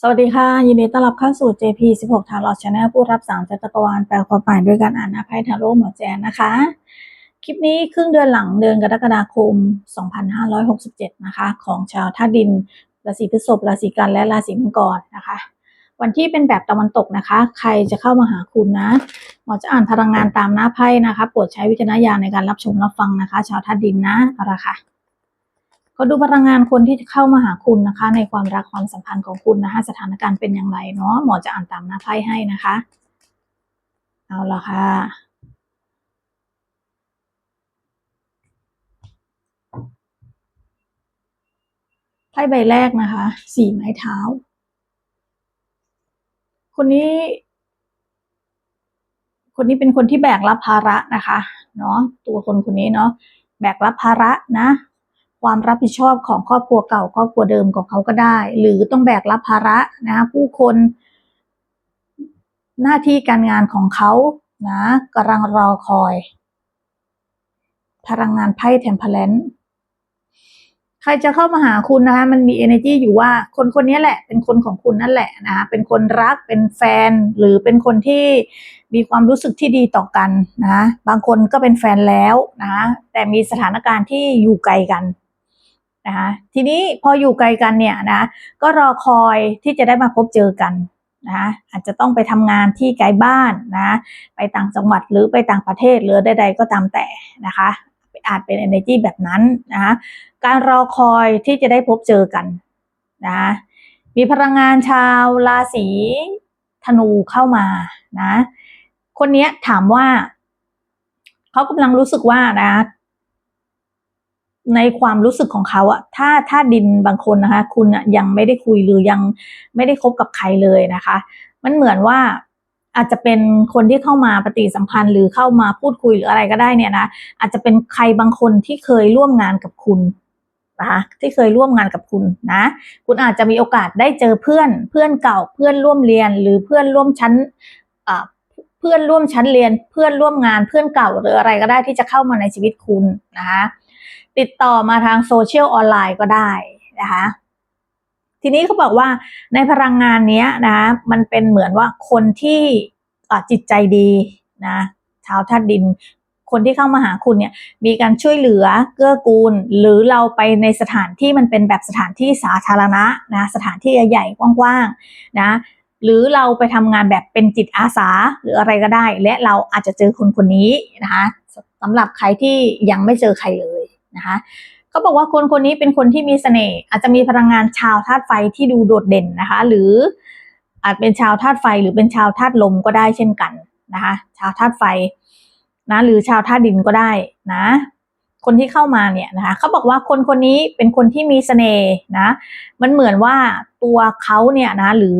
สวัสดีค่ะ ยินดีต้อนรับเข้าสู่ JP 16 t a r o t Channel ผู้รับสารจักรวาลแปลความหมายด้วยการอ่านอาไพ่ทาโร่หมอแจนนะคะ คลิปนี้ครึ่งเดือนหลังเดือนกรกฎาคม 2567 นะคะ ของชาวธาตุดินราศีพฤษภราศีกันและราศีมังกรนะคะ วันที่เป็นแบบตะวันตกนะคะ ใครจะเข้ามาหาคุณนะหมอจะอ่านพลังงานตามหน้าไพ่นะคะโปรดใช้วิจารณญาณในการรับชมรับฟังนะคะ ชาวธาตุดินนะเอาละค่ะ ก็ดูพลังงานคนที่เข้ามาหาคุณนะคะ ในความรักความสัมพันธ์ของคุณนะคะ สถานการณ์เป็นอย่างไรเนาะหมอจะอ่านตามหน้าไพ่ให้นะคะ เอาละค่ะไพ่ใบแรกนะคะสี่ไม้เท้า คนนี้ คนนี้เป็นคนที่แบกรับภาระนะคะ เนาะตัวคนคนนี้เนาะแบกรับภาระนะ ความรับผิดชอบของครอบครัวเก่าครอบครัวเดิมของเขาก็ได้ หรือต้องแบกรับภาระนะผู้คน หน้าที่การงานของเขานะกำลังรอคอย พลังงานไพ่เทมเพลนใครจะเข้ามาหาคุณนะคะมันมี energy อยู่ว่าคนคนนี้แหละ เป็นคนของคุณนั่นแหละนะคะเป็นคนรักเป็นแฟน หรือเป็นคนที่มีความรู้สึกที่ดีต่อกันนะ บางคนก็เป็นแฟนแล้วนะ แต่มีสถานการณ์ที่อยู่ไกลกัน นะคะทีนี้พออยู่ไกลกันเนี่ยนะก็รอคอยที่จะได้มาพบเจอกันนะอาจจะต้องไปทำงานที่ไกลบ้านนะไปต่างจังหวัดหรือไปต่างประเทศหรือใดๆก็ตามแต่นะคะอาจเป็น energy แบบนั้นนะคะการรอคอยที่จะได้พบเจอกันนะมีพลังงานชาวราศีธนูเข้ามานะคนนี้ถามว่า เขากำลังรู้สึกว่านะ ในความรู้สึกของเขาอะถ้าถ้าดินบางคนนะคะ คุณอะยังไม่ได้คุยหรือยังไม่ได้คบกับใครเลยนะคะ มันเหมือนว่าอาจจะเป็นคนที่เข้ามาปฏิสัมพันธ์ หรือเข้ามาพูดคุยหรืออะไรก็ได้เนี่ยนะอาจจะเป็นใครบางคนที่เคยร่วมงานกับคุณนะคะที่เคยร่วมงานกับคุณนะ คุณอาจจะมีโอกาสได้เจอเพื่อนเพื่อนเก่าเพื่อนร่วมเรียน หรือเพื่อนร่วมชั้นเพื่อนร่วมชั้นเรียน เพื่อนร่วมงานเพื่อนเก่าหรืออะไรก็ได้ที่จะเข้ามาในชีวิตคุณนะคะ ติดต่อมาทางโซเชียลออนไลน์ก็ได้นะคะทีนี้เขาบอกว่าในพลังงานนี้นะมันเป็นเหมือนว่าคนที่จิตใจดีนะชาวธาตุดิน คนที่เข้ามาหาคุณเนี่ยมีการช่วยเหลือเกื้อกูล หรือเราไปในสถานที่มันเป็นแบบสถานที่สาธารณะนะสถานที่ใหญ่ๆกว้างๆนะหรือเราไปทำงานแบบเป็นจิตอาสาหรืออะไรก็ได้ และเราอาจจะเจอคนคนนี้นะคะสำหรับใครที่ยังไม่เจอใครเลย นะคะเขาบอกว่าคนคนนี้เป็นคนที่มีเสน่ห์อาจจะมีพลังงานชาวธาตุไฟที่ดูโดดเด่นนะคะ หรืออาจเป็นชาวธาตุไฟหรือเป็นชาวธาตุลมก็ได้เช่นกันนะคะ ชาวธาตุไฟนะหรือชาวธาตุดินก็ได้นะ คนที่เข้ามาเนี่ยนะคะเขาบอกว่าคนคนนี้เป็นคนที่มีเสน่ห์นะ มันเหมือนว่าตัวเขาเนี่ยนะหรือ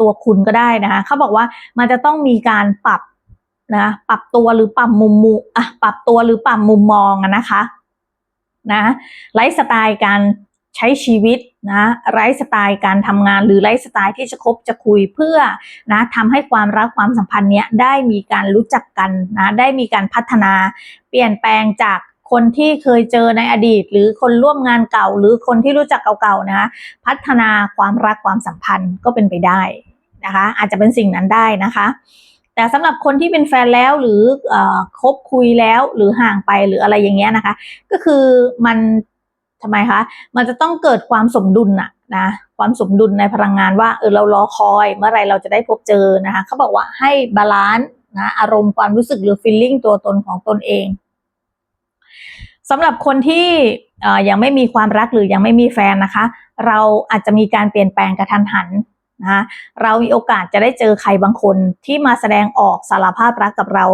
ตัวคุณก็ได้นะคะเขาบอกว่ามันจะต้องมีการปรับนะปรับตัวหรือปรับมุมมุอะปรับตัวหรือปรับมุมมองนะคะ นะไลฟ์สไตล์การใช้ชีวิตนะไลฟ์สไตล์การทำงานหรือไลฟ์สไตล์ที่จะคบจะคุยเพื่อนะทำให้ความรักความสัมพันธ์เนี้ยได้มีการรู้จักกันนะได้มีการพัฒนาเปลี่ยนแปลงจากคนที่เคยเจอในอดีต หรือคนร่วมงานเก่า หรือคนที่รู้จักเก่าๆนะพัฒนาความรักความสัมพันธ์ก็เป็นไปได้นะคะ อาจจะเป็นสิ่งนั้นได้นะคะ แต่สำหรับคนที่เป็นแฟนแล้วหรืออคบคุยแล้วหรือห่างไปหรืออะไรอย่างเงี้ยนะคะ ก็คือมันทำไมคะมันจะต้องเกิดความสมดุลอะนะความสมดุลในพลังงานว่าเออเรารอคอยเมื่อไรเราจะได้พบเจอนะคะเขาบอกว่าให้บาลานซ์นะอารมณ์ความรู้สึกหรือฟีลลิ่งตัวตนของตนเองสำหรับคนที่ยังไม่มีความรักหรือยังไม่มีแฟนนะคะ เราอาจจะมีการเปลี่ยนแปลงกระทันหัน นะเรามีโอกาสจะได้เจอใครบางคนที่มาแสดงออกสารภาพรักกับเรา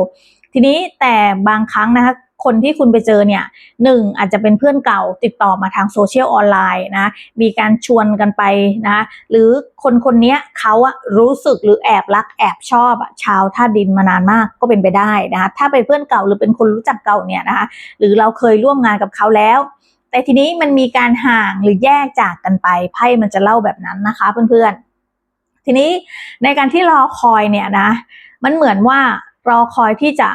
ทีนี้แต่บางครั้งนะคะคนที่คุณไปเจอเนี่ยหนึ่งอาจจะเป็นเพื่อนเก่าติดต่อมาทางโซเชียลออนไลน์นะมีการชวนกันไปนะหรือคนคนนี้เขาอะรู้สึกหรือแอบรักแอบชอบชาวท่าดินมานานมากก็เป็นไปได้นะคะถ้าเป็นเพื่อนเก่าหรือเป็นคนรู้จักเก่าเนี่ยนะคะหรือเราเคยร่วมงานกับเขาแล้ว แต่ทีนี้มันมีการห่างหรือแยกจากกันไปไพ่มันจะเล่าแบบนั้นนะคะเพื่อนๆ ทีนี้ในการที่รอคอยเนี่ยนะ มันเหมือนว่ารอคอยที่จะ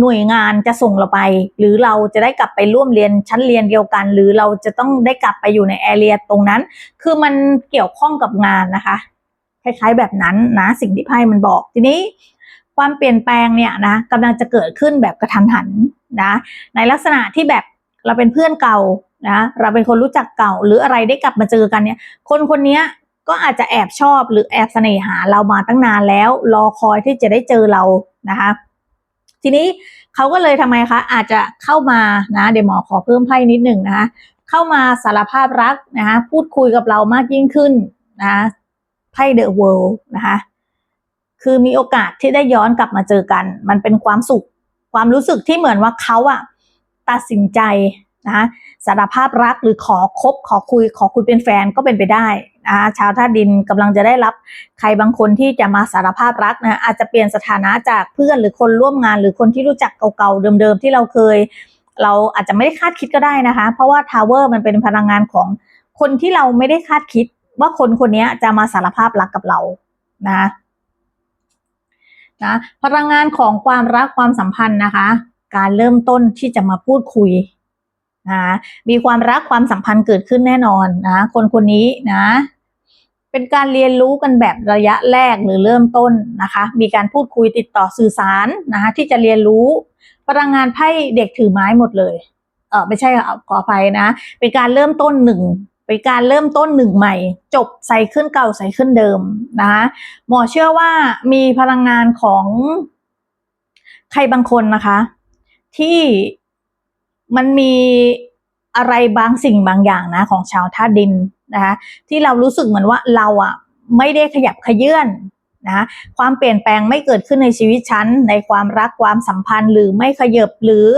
หน่วยงานจะส่งเราไป หรือเราจะได้กลับไปร่วมเรียนชั้นเรียนเดียวกัน หรือเราจะต้องได้กลับไปอยู่ในแอเรียตรงนั้น คือมันเกี่ยวข้องกับงานนะคะ คล้ายๆแบบนั้นนะสิ่งที่ไพ่มันบอกทีนี้ความเปลี่ยนแปลงเนี่ยนะกำลังจะเกิดขึ้นแบบกระทันหันนะในลักษณะที่แบบเราเป็นเพื่อนเก่านะเราเป็นคนรู้จักเก่าหรืออะไรได้กลับมาเจอกันเนี่ย คนคนนี้ ก็อาจจะแอบชอบหรือแอบเสน่หาเรามาตั้งนานแล้ว รอคอยที่จะได้เจอเรานะคะ ทีนี้เขาก็เลยทำไมคะ อาจจะเข้ามานะ เดี๋ยวหมอขอเพิ่มไพ่นิดหนึ่งนะคะ เข้ามาสารภาพรักนะคะพูดคุยกับเรามากยิ่งขึ้นนะไพ่เดอะเวิลด์นะคะคือมีโอกาสที่ได้ย้อนกลับมาเจอกัน มันเป็นความสุข ความรู้สึกที่เหมือนว่าเขาอะตัดสินใจนะคะสารภาพรักหรือขอคบขอคุยขอคุยเป็นแฟนก็เป็นไปได้ นะคะชาวธาตุดินกำลังจะได้รับใครบางคนที่จะมาสารภาพรักนะอาจจะเปลี่ยนสถานะจากเพื่อนหรือคนร่วมงาน หรือคนที่รู้จักเก่าๆเดิมๆที่เราเคย เราอาจจะไม่ได้คาดคิดก็ได้นะคะ เพราะว่าทาวเวอร์มันเป็นพลังงานของคนที่เราไม่ได้คาดคิด ว่าคนคนนี้จะมาสารภาพรักกับเรานะนะพลังงานของความรักความสัมพันธ์นะคะ การเริ่มต้นที่จะมาพูดคุยนะมีความรักความสัมพันธ์เกิดขึ้นแน่นอนนะคนคนนี้นะ เป็นการเรียนรู้กันแบบระยะแรกหรือเริ่มต้นนะคะ มีการพูดคุยติดต่อสื่อสารนะคะที่จะเรียนรู้พลังงานไพ่เด็กถือไม้หมดเลยเออไม่ใช่ขออภัยนะ เป็นการเริ่มต้นหนึ่งเป็นการเริ่มต้นหนึ่งใหม่ จบใส่ขึ้นเก่าใส่ขึ้นเดิมนะคะหมอเชื่อว่ามีพลังงานของใครบางคนนะคะ ที่มันมีอะไรบางสิ่งบางอย่างนะของชาวธาตุดิน นะคะที่เรารู้สึกเหมือนว่าเราอะไม่ได้ขยับขยื่นนะความเปลี่ยนแปลงไม่เกิดขึ้นในชีวิตฉันในความรักความสัมพันธ์หรือไม่ขยบหรือ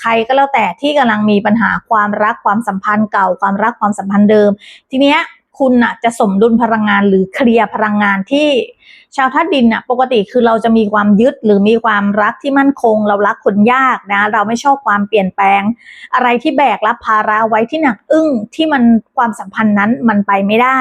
ใครก็แล้วแต่ที่กำลังมีปัญหาความรักความสัมพันธ์เก่าความรักความสัมพันธ์เดิม ทีเนี้ย คุณน่ะจะสมดุลพลังงานหรือเคลียร์พลังงานที่ชาวธาตุดินน่ะปกติคือเราจะมีความยึดหรือมีความรักที่มั่นคง เรารักคนยากนะ เราไม่ชอบความเปลี่ยนแปลง อะไรที่แบกรับภาระไว้ที่หนักอึ้งที่มันความสัมพันธ์นั้นมันไปไม่ได้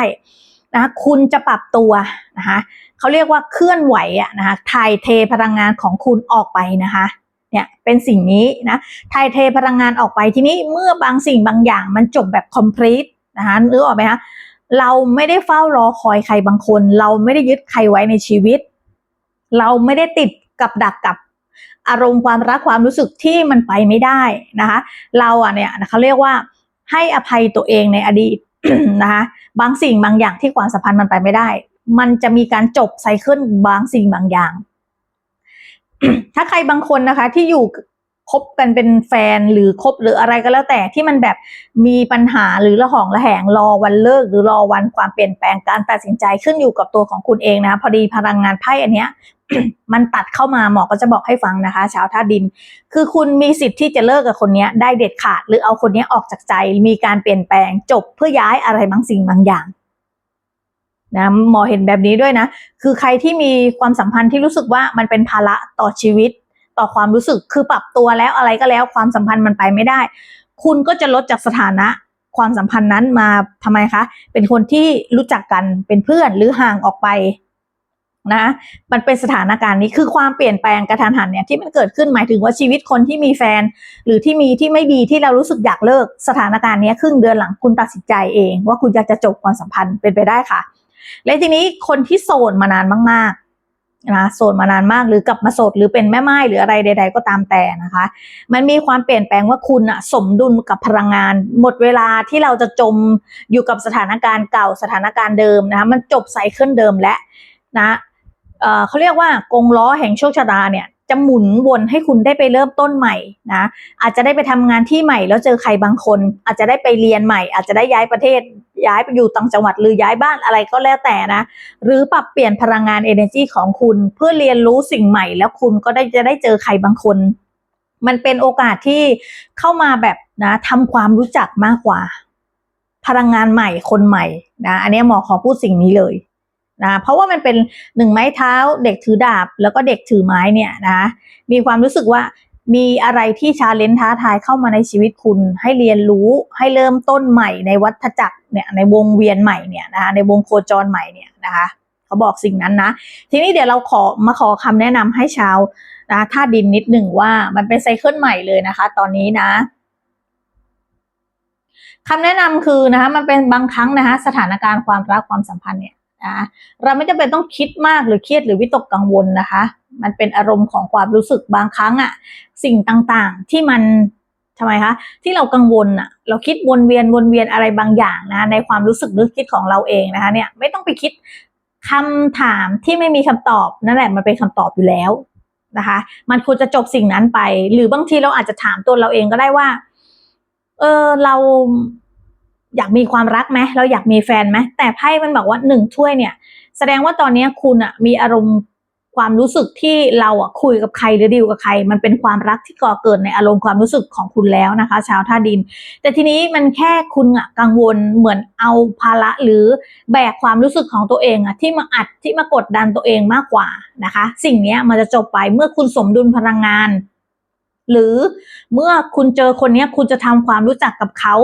นะคุณจะปรับตัวนะคะเขาเรียกว่าเคลื่อนไหวอะนะคะถ่ายเทพลังงานของคุณออกไปนะคะเนี่ยเป็นสิ่งนี้นะถ่ายเทพลังงานออกไปทีนี้เมื่อบางสิ่งบางอย่างมันจบแบบ complete นะคะนึกออกไหมคะ เราไม่ได้เฝ้ารอคอยใครบางคน เราไม่ได้ยึดใครไว้ในชีวิต เราไม่ได้ติดกับดักกับอารมณ์ความรักความรู้สึกที่มันไปไม่ได้นะคะ เราอะเนี่ยเขาเรียกว่าให้อภัยตัวเองในอดีตนะคะบางสิ่งบางอย่างที่ความสัมพันธ์มันไปไม่ได้ มันจะมีการจบไซเคิลบางสิ่งบางอย่าง ถ้าใครบางคนนะคะที่อยู่ คบกันเป็นแฟนหรือคบหรืออะไรก็แล้วแต่ที่มันแบบมีปัญหาหรือระหองระแหงรอวันเลิก หรือรอวันความเปลี่ยนแปลงการตัดสินใจขึ้นอยู่กับตัวของคุณเองนะ พอดีพลังงานไพ่อันเนี้ยมันตัดเข้ามาหมอก็จะบอกให้ฟังนะคะชาวท่าดิน คือคุณมีสิทธิ์ที่จะเลิกกับคนนี้ได้เด็ดขาด หรือเอาคนนี้ออกจากใจ มีการเปลี่ยนแปลงจบเพื่อย้ายอะไรบางสิ่งบางอย่างนะหมอเห็นแบบนี้ด้วยนะ คือใครที่มีความสัมพันธ์ที่รู้สึกว่ามันเป็นภาระต่อชีวิต ต่อความรู้สึกคือปรับตัวแล้วอะไรก็แล้วความสัมพันธ์มันไปไม่ได้ คุณก็จะลดจากสถานะความสัมพันธ์นั้นมาทำไมคะ เป็นคนที่รู้จักกันเป็นเพื่อนหรือห่างออกไปนะมันเป็นสถานการณ์นี้คือความเปลี่ยนแปลงกระทันหันเนี่ยที่มันเกิดขึ้นหมายถึงว่าชีวิตคนที่มีแฟน หรือที่มีที่ไม่ดีที่เรารู้สึกอยากเลิกสถานการณ์นี้ครึ่งเดือนหลังคุณตัดสินใจเอง ว่าคุณอยากจะจบความสัมพันธ์เป็นไปได้ค่ะ และทีนี้คนที่โสดมานานมากๆ นะโสดมานานมากหรือกลับมาโสดหรือเป็นแม่ไม้หรืออะไรใด ๆ ก็ตามแต่นะคะ มันมีความเปลี่ยนแปลงว่าคุณอะสมดุลกับพลังงาน หมดเวลาที่เราจะจมอยู่กับสถานการณ์เก่าสถานการณ์เดิมนะคะมันจบไซเคิลเดิมและนะเขาเรียกว่ากงล้อแห่งโชคชะตาเนี่ย จะหมุนวนให้คุณได้ไปเริ่มต้นใหม่นะอาจจะได้ไปทำงานที่ใหม่แล้วเจอใครบางคน อาจจะได้ไปเรียนใหม่ อาจจะได้ย้ายประเทศย้ายไปอยู่ต่างจังหวัดหรือย้ายบ้านอะไรก็แล้วแต่นะ หรือปรับเปลี่ยนพลังงาน energy ของคุณเพื่อเรียนรู้สิ่งใหม่ แล้วคุณก็ได้จะได้เจอใครบางคน มันเป็นโอกาสที่เข้ามาแบบนะทำความรู้จักมากกว่า พลังงานใหม่คนใหม่นะอันนี้หมอขอพูดสิ่งนี้เลย นะเพราะว่ามันเป็นหนึ่งไม้เท้า เด็กถือดาบ แล้วก็เด็กถือไม้เนี่ยนะมีความรู้สึกว่ามีอะไรที่ชาเลนท้าทายเข้ามาในชีวิตคุณ ให้เรียนรู้ให้เริ่มต้นใหม่ในวัฏจักรเนี่ยในวงเวียนใหม่เนี่ยนะคะในวงโคจรใหม่เนี่ยนะคะเขาบอกสิ่งนั้นนะ ทีนี้เดี๋ยวเราขอมาขอคำแนะนำให้ชาวนะท่าดินนิดหนึ่งว่ามันเป็นไซเคิลใหม่เลยนะคะ ตอนนี้นะคำแนะนำคือนะคะมันเป็นบางครั้งนะคะสถานการณ์ความรักความสัมพันธ์เนี่ย นะเราไม่จำเป็นต้องคิดมากหรือเครียดหรือวิตกกังวลนะคะ มันเป็นอารมณ์ของความรู้สึกบางครั้งอะสิ่งต่างๆที่มันทำไมคะที่เรากังวลอะเราคิดวนเวียนวนเวียนอะไรบางอย่างนะในความรู้สึกนึกคิดของเราเองนะคะเนี่ยไม่ต้องไปคิดคำถามที่ไม่มีคำตอบนั่นแหละมันเป็นคำตอบอยู่แล้วนะคะ มันควรจะจบสิ่งนั้นไป หรือบางทีเราอาจจะถามตัวเราเองก็ได้ว่า เออเรา อยากมีความรักไหมเราอยากมีแฟนไหมแต่ไพ่มันบอกว่าหนึ่งถ้วยเนี่ย แสดงว่าตอนนี้คุณอะมีอารมณ์ความรู้สึกที่เราอะคุยกับใครหรือดีลกับใคร มันเป็นความรักที่ก่อเกิดในอารมณ์ความรู้สึกของคุณแล้วนะคะ ชาวท่าดิน แต่ทีนี้มันแค่คุณอะกังวลเหมือนเอาภาระหรือแบกความรู้สึกของตัวเองอะที่มาอัดที่มากดดันตัวเองมากกว่านะคะ สิ่งนี้มันจะจบไปเมื่อคุณสมดุลพลังงาน หรือเมื่อคุณเจอคนนี้คุณจะทำความรู้จักกับเขา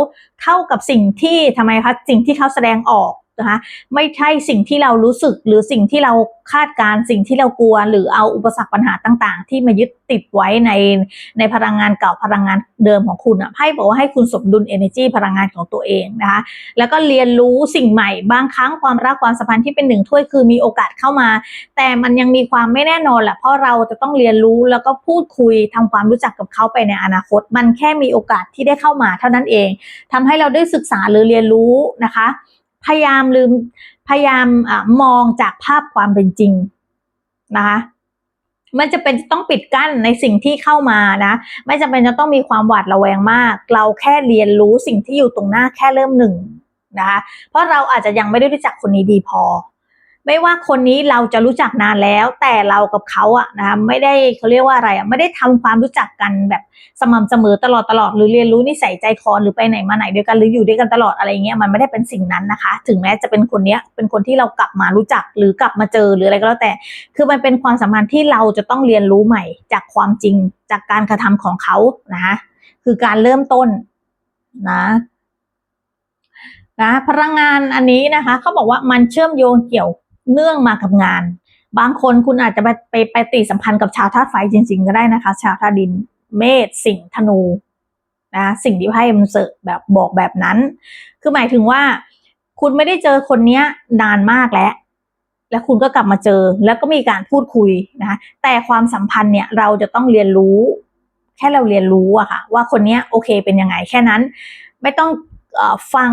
เท่ากับสิ่งที่ทำไมคะสิ่งที่เขาแสดงออก นะคะไม่ใช่สิ่งที่เรารู้สึกหรือสิ่งที่เราคาดการ์สิ่งที่เรากลัว หรือเอาอุปสรรคปัญหาต่าง ๆ ที่มายึดติดไว้ในในพลังงานเก่าพลังงานเดิมของคุณอะไพ่บอกว่าให้คุณสมดุล energy พลังงานของตัวเองนะคะแล้วก็เรียนรู้สิ่งใหม่บางครั้งความรักความสัมพันธ์ที่เป็นหนึ่งถ้วยคือมีโอกาสเข้ามา แต่มันยังมีความไม่แน่นอนแหละเพราะเราจะต้องเรียนรู้แล้วก็พูดคุยทำความรู้จักกับเขาไปในอนาคต มันแค่มีโอกาสที่ได้เข้ามาเท่านั้นเองทำให้เราได้ศึกษาหรือเรียนรู้นะคะ พยายามลืมพยายามอมองจากภาพความเป็นจริงนะคะมันจะเป็นต้องปิดกั้นในสิ่งที่เข้ามานะ ไม่จำเป็นจะต้องมีความหวาดระแวงมาก เราแค่เรียนรู้สิ่งที่อยู่ตรงหน้าแค่เริ่มหนึ่งนะคะเพราะเราอาจจะยังไม่ได้รู้จักคนนี้ดีพอ ไม่ว่าคนนี้เราจะรู้จักนานแล้ว แต่เรากับเขาอะนะไม่ได้เขาเรียกว่าอะไรอะไม่ได้ทำความรู้จักกันแบบสม่ำเสมอตลอดตลอดหรือเรียนรู้นิสัยใจคอหรือไปไหนมาไหนด้วยกันหรืออยู่ด้วยกันตลอดอะไรเงี้ยมันไม่ได้เป็นสิ่งนั้นนะคะ ถึงแม้จะเป็นคนเนี้ยเป็นคนที่เรากลับมารู้จักหรือกลับมาเจอหรืออะไรก็แล้วแต่ คือมันเป็นความสัมพันธ์ที่เราจะต้องเรียนรู้ใหม่ จากความจริงจากการกระทำของเขานะคะคือการเริ่มต้นนะนะพลังงานอันนี้นะคะเขาบอกว่ามันเชื่อมโยงเกี่ยว เนื่องมากับงาน บางคนคุณอาจจะไปไปไปติสัมพันธ์กับชาวธาตุไฟจริง ๆ ก็ได้นะคะ ชาวธาตุดินเมษสิงห์ธนูนะสิ่งที่ไพ่มันเสแบบบอกแบบนั้น คือหมายถึงว่า คุณไม่ได้เจอคนเนี้ยนานมากแล้ว แล้วคุณก็กลับมาเจอ แล้วก็มีการพูดคุยนะคะแต่ความสัมพันธ์เนี่ยเราจะต้องเรียนรู้ แค่เราเรียนรู้อะค่ะ ว่าคนเนี้ยโอเคเป็นยังไงแค่นั้น ไม่ต้องอฟัง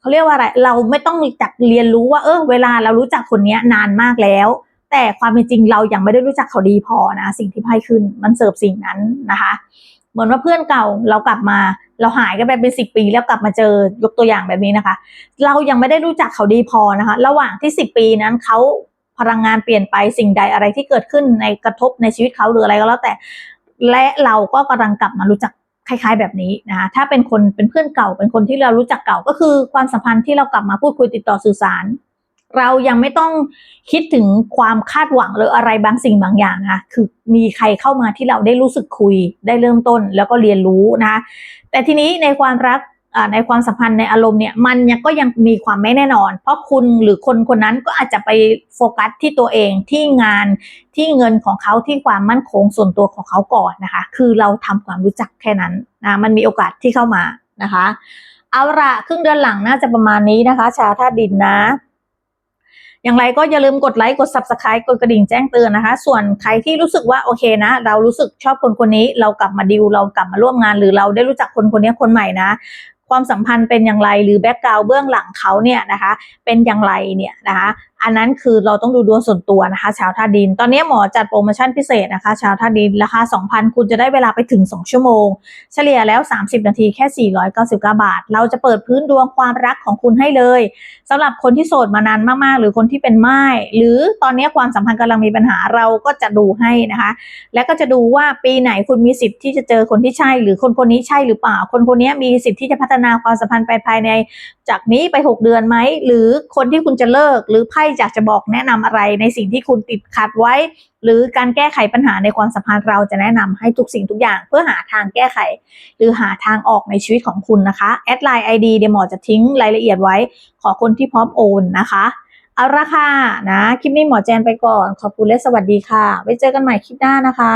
เขาเรียกว่าอะไร เราไม่ต้องจักเรียนรู้ว่า เออเวลาเรารู้จักคนนี้นานมากแล้ว แต่ความเป็นจริงเรายังไม่ได้รู้จักเขาดีพอนะ สิ่งที่ไพ่ขึ้นมันเสิร์ฟสิ่งนั้นนะคะ เหมือนว่าเพื่อนเก่าเรากลับมา เราหายกันไปเป็นสิบปี แล้วกลับมาเจอยกตัวอย่างแบบนี้นะคะ เรายังไม่ได้รู้จักเขาดีพอนะคะ ระหว่างที่สิบปีนั้นเขาพลังงานเปลี่ยนไปสิ่งใดอะไรที่เกิดขึ้นในกระทบในชีวิตเขาหรืออะไรก็แล้วแต่และเราก็กำลังกลับมารู้จัก คล้าย ๆ แบบนี้นะคะถ้าเป็นคนเป็นเพื่อนเก่าเป็นคนที่เรารู้จักเก่าก็คือความสัมพันธ์ที่เรากลับมาพูดคุยติดต่อสื่อสาร เรายังไม่ต้องคิดถึงความคาดหวังหรืออะไรบางสิ่งบางอย่างนะคือมีใครเข้ามาที่เราได้รู้สึกคุยได้เริ่มต้นแล้วก็เรียนรู้นะคะแต่ทีนี้ในความรัก ในความสัมพันธ์ในอารมณ์เนี่ยมันยังก็ยังมีความไม่แน่นอน เพราะคุณหรือคนคนนั้นก็อาจจะไปโฟกัสที่ตัวเองที่งานที่เงินของเขาที่ความมั่นคงส่วนตัวของเขาก่อนนะคะ คือเราทำความรู้จักแค่นั้นนะมันมีโอกาสที่เข้ามานะคะ เอาละครึ่งเดือนหลังน่าจะประมาณนี้นะคะ ชาวธาตุดินนะ อย่างไรก็อย่าลืมกดไลค์กด subscribe กดกระดิ่งแจ้งเตือนนะคะ ส่วนใครที่รู้สึกว่าโอเคนะ เรารู้สึกชอบคนคนนี้ เรากลับมาดิวเรากลับมาร่วมงาน หรือเราได้รู้จักคนคนนี้คนใหม่นะ ความสัมพันธ์เป็นอย่างไร หรือแบ็กกราวเบื้องหลังเขาเนี่ยนะคะเป็นอย่างไรเนี่ยนะคะ อันนั้นคือเราต้องดูดวงส่วนตัวนะคะชาวท่าดิน ตอนนี้หมอจัดโปรโมชั่นพิเศษนะคะ ชาวท่าดินราคา 2,000 คุณจะได้เวลาไปถึง 2 ชั่วโมง เฉลี่ยแล้ว 30 นาทีแค่ 499 บาท เราจะเปิดพื้นดวงความรักของคุณให้เลยสำหรับคนที่โสดมานานมาก ๆ หรือคนที่เป็นไม้หรือตอนนี้ความสัมพันธ์กำลังมีปัญหาเราก็จะดูให้นะคะ และก็จะดูว่าปีไหนคุณมีสิทธิ์ที่จะเจอคนที่ใช่ หรือคนคนนี้ใช่หรือเปล่า คนคนนี้มีสิทธิ์ที่จะพัฒนาความสัมพันธ์ไปภายใน จากนี้ไป 6 เดือนไหมหรือคนที่คุณจะเลิกหรือไพ่อยากจะบอกแนะนำอะไรในสิ่งที่คุณติดขัดไว้ หรือการแก้ไขปัญหาในความสัมพันธ์เราจะแนะนำให้ทุกสิ่งทุกอย่าง เพื่อหาทางแก้ไข หรือหาทางออกในชีวิตของคุณนะคะแอดไลน์ไอดีเดี๋ยวหมอจะทิ้งรายละเอียดไว้ ขอคนที่พร้อมโอนนะคะเอาละค่ะนะ คลิปนี้หมอแจนไปก่อน ขอบคุณและสวัสดีค่ะ ไว้เจอกันใหม่คลิปหน้านะคะ